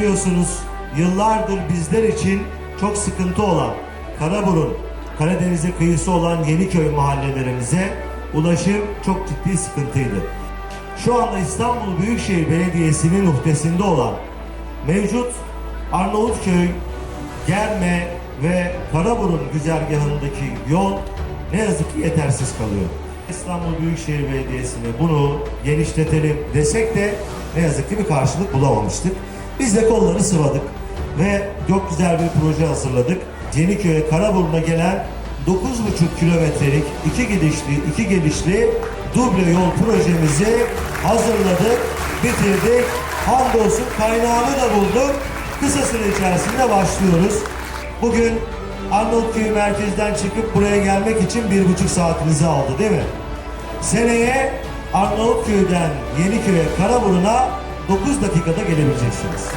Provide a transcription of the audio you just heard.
biliyorsunuz yıllardır bizler için çok sıkıntı olan Karaburun, Karadeniz'e kıyısı olan Yeniköy mahallelerimize ulaşım çok ciddi sıkıntıydı. Şu anda İstanbul Büyükşehir Belediyesi'nin uhdesinde olan mevcut Arnavutköy, Germe ve Karaburun güzergahındaki yol ne yazık ki yetersiz kalıyor. İstanbul Büyükşehir Belediyesi'ne bunu genişletelim desek de ne yazık ki bir karşılık bulamamıştık. Biz de kolları sıvadık ve çok güzel bir proje hazırladık. Yeniköy'e Karaburun'a gelen 9,5 kilometrelik iki gidişli, iki gelişli duble yol projemizi hazırladık, bitirdik. Hamdolsun kaynağını da bulduk. Kısa süre içerisinde başlıyoruz. Bugün Arnavutköy merkezden çıkıp buraya gelmek için bir buçuk saatinizi aldı değil mi? Seneye Arnavutköy'den Yeniköy'e Karaburun'a 9 dakikada gelebileceksiniz.